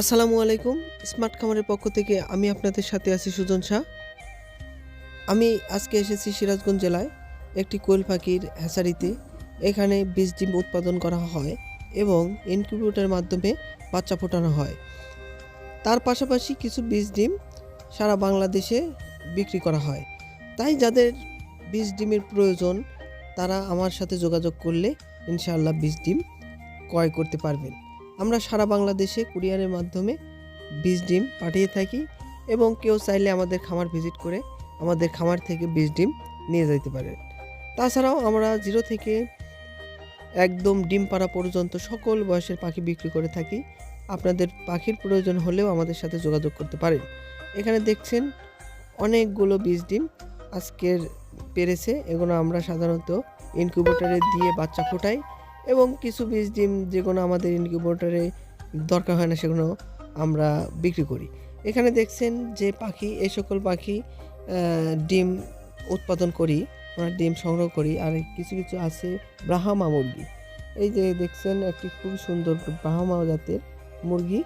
আসসালামু আলাইকুম, স্মার্ট খামারের পক্ষ থেকে আমি আপনাদের সাথে আছি সুজন শাহ। আমি আজকে এসেছি সিরাজগঞ্জ জেলায় একটি কোয়েল পাখির হ্যাচারিতে। এখানে বীজ ডিম উৎপাদন করা হয় এবং ইনকিউবেটরের মাধ্যমে বাচ্চা ফোটানো হয়। তার পাশাপাশি কিছু বীজ ডিম সারা বাংলাদেশে বিক্রি করা হয়। তাই যাদের বীজ ডিমের প্রয়োজন, তারা আমার সাথে যোগাযোগ করলে ইনশাআল্লাহ বীজ ডিম ক্রয় করতে পারবেন। আমরা সারা বাংলাদেশে কুরিয়ারের মাধ্যমে বীজ ডিম পাঠিয়ে থাকি এবং কেউ চাইলে আমাদের খামার ভিজিট করে আমাদের খামার থেকে বীজ ডিম নিয়ে যেতে পারে। তাছাড়াও আমরা জিরো থেকে একদম ডিম পাড়া পর্যন্ত সকল বয়সের পাখি বিক্রি করে থাকি। আপনাদের পাখির প্রয়োজন হলেও আমাদের সাথে যোগাযোগ করতে পারেন। এখানে দেখছেন অনেকগুলো বীজ ডিম আজকের পেরেছে। এগুলো আমরা সাধারণত ইনকিউবেটরে দিয়ে বাচ্চা ফোটাই। এবং কিছু বীজ ডিম যেগুলো আমাদের ইনকিউবেটরে দরকার হয় না, সেগুলো আমরা বিক্রি করি। এখানে দেখছেন যে পাখি, এই সকল পাখি ডিম উৎপাদন করি, আমরা ডিম সংগ্রহ করি, আর কিছু কিছু আছে ব্রাহামা মুরগি। এই যে দেখছেন একটি খুব সুন্দর ব্রাহ্মা জাতের মুরগি।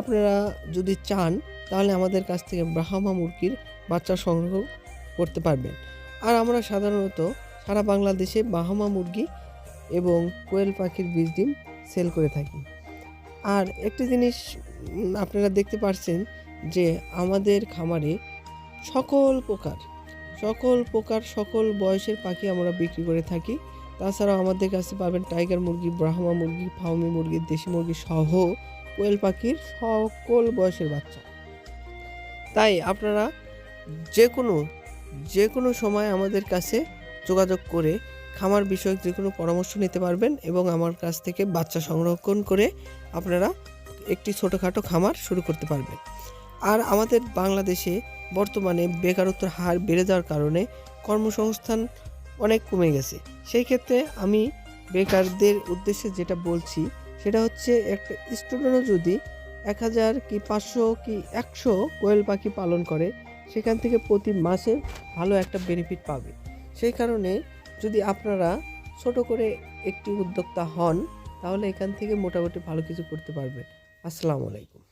আপনারা যদি চান, তাহলে আমাদের কাছ থেকে ব্রাহ্মা মুরগির বাচ্চা সংগ্রহ করতে পারবেন। আর আমরা সাধারণত সারা বাংলাদেশে বাহামা মুরগি এবং কোয়েল পাখির বীজ ডিম সেল করে থাকি। আর একটি জিনিস আপনারা দেখতে পাচ্ছেন যে আমাদের খামারে সকল প্রকার সকল প্রকার, সকল বয়সের পাখি আমরা বিক্রি করে থাকি। তাছাড়াও আমাদের কাছে পাবেন টাইগার মুরগি, ব্রাহ্মা মুরগি, ফাউমি মুরগি, দেশি মুরগি সহ কোয়েল পাখির সকল বয়সের বাচ্চা। তাই আপনারা যে কোনো যে কোনো সময় আমাদের কাছে যোগাযোগ করে খামার বিষয়ক যে কোনো পরামর্শ নিতে পারবেন এবং আমার কাছ থেকে বাচ্চা সংরক্ষণ করে আপনারা একটি ছোটোখাটো খামার শুরু করতে পারবেন। আর আমাদের বাংলাদেশে বর্তমানে বেকারত্বের হার বেড়ে যাওয়ার কারণে কর্মসংস্থান অনেক কমে গেছে। সেই ক্ষেত্রে আমি বেকারদের উদ্দেশ্যে যেটা বলছি, সেটা হচ্ছে একটা স্টুডেন্টও যদি এক হাজার কি পাঁচশো কি একশো কোয়েল পাখি পালন করে, সেখান থেকে প্রতি মাসে ভালো একটা বেনিফিট পাবে। সেই কারণে যদি আপনারা ছোট করে একটি উদ্যোক্তা হন, তাহলে এখান থেকে মোটামুটি ভালো কিছু করতে পারবেন। আসসালামু আলাইকুম।